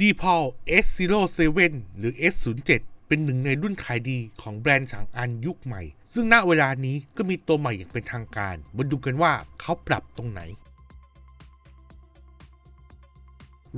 d p a l S07 หรือ S07 เป็นหนึ่งในรุ่นขายดีของแบรนด์สังอันยุคใหม่ ซึ่งณเวลานี้ก็มีตัวใหม่อย่างเป็นทางการ มาดูกันว่าเขาปรับตรงไหน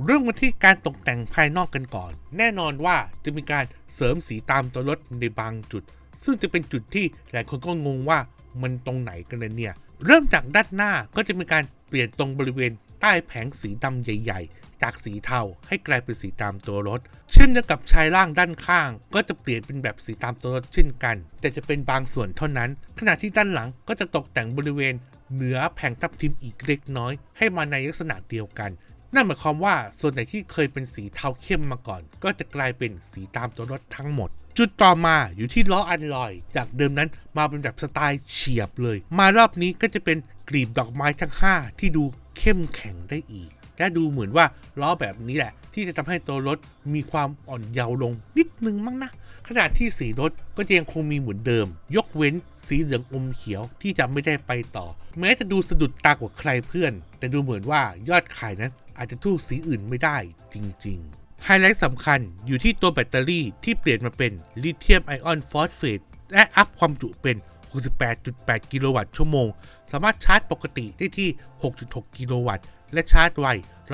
เริ่มกันที่การตกแต่งภายนอกกันก่อน แน่นอนว่าจะมีการเสริมสีตามตัวรถในบางจุด ซึ่งจะเป็นจุดที่หลายคนก็งงว่ามันตรงไหนกันเลยเนี่ย เริ่มจากด้านหน้าก็จะมีการเปลี่ยนตรงบริเวณ ใต้แผงสีดำใหญ่ ๆ จากสีเทาให้กลายเป็นสีตามตัวรถ เช่นเดียวกับชายล่างด้านข้าง ก็จะเปลี่ยนเป็นแบบสีตามตัวรถเช่นกัน แต่จะเป็นบางส่วนเท่านั้น ขณะที่ด้านหลังก็จะตกแต่งบริเวณ เหนือแผงทับทิมอีกเล็กน้อย ให้มาในลักษณะเดียวกันนั่นหมายความว่าส่วนไหนที่เคยเป็นสีเทาเข้มมาก่อน ก็จะกลายเป็นสีตามตัวรถทั้งหมด จุดต่อมาอยู่ที่ล้ออันลอย จากเดิมนั้นมาเป็นแบบสไตล์เฉียบเลย มารอบนี้ก็จะเป็นกลีบดอกไม้ทั้ง 5 ที่ดู เข้มแข็งได้อีก และดูเหมือนว่าล้อแบบนี้แหละ ที่จะทำให้ตัวรถมีความอ่อนเยาว์ลงนิดนึงมั้งนะขนาดที่สีรถก็ยังคงมีเหมือนเดิม ยกเว้นสีเหลืองอมเขียวที่จะไม่ได้ไปต่อ แม้จะดูสะดุดตากว่าใครเพื่อน แต่ดูเหมือนว่ายอดขายนั้นอาจจะทู่สีอื่นไม่ได้จริง ๆไฮไลท์สำคัญอยู่ที่ตัวแบตเตอรี่ที่เปลี่ยนมาเป็นลิเธียมไอออนฟอสเฟตและอัพความจุเป็น 68.8 กิโลวัตต์ชั่วโมง สามารถชาร์จปกติได้ที่ 6.6 กิโลวัตต์ และชาร์จไว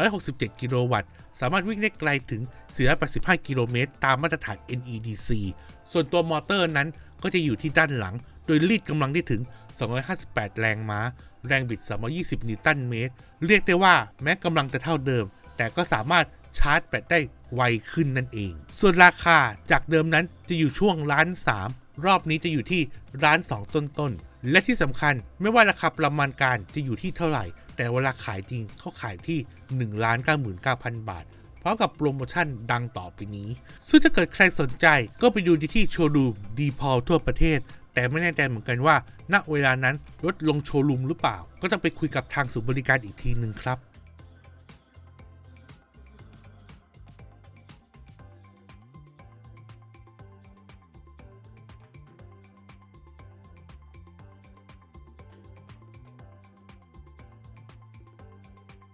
167 กิโลวัตต์ สามารถวิ่งได้ไกลถึง 485 กิโลเมตร ตามมาตรฐาน NEDC ส่วนตัวมอเตอร์นั้นก็จะอยู่ที่ด้านหลัง โดยรีดกำลังได้ถึง 258 แรงม้า แรงบิด 320 นิวตันเมตร เรียกได้ว่าแม้กำลังจะเท่าเดิม แต่ก็สามารถชาร์จแบตได้ไวขึ้นนั่นเอง ส่วนราคาจากเดิมนั้นจะอยู่ช่วงล้าน3 รอบนี้จะอยู่ที่ร้าน 2 ต้นๆ และที่สำคัญไม่ว่าราคาประมาณการจะอยู่ที่เท่าไหร่ แต่เวลาขายจริงเขาขายที่ 1 99,000 บาทพร้อมกับโปรโมชั่นดังต่อไปนี้ ซึ่งถ้าเกิดใครสนใจก็ไปดูที่โชว์รูมดีพอลทั่วประเทศ แต่ไม่แน่ใจเหมือนกันว่า ณเวลานั้นรถลงโชว์รูมหรือเปล่า ก็ต้องไปคุยกับทางศูนย์บริการอีกทีหนึ่งครับ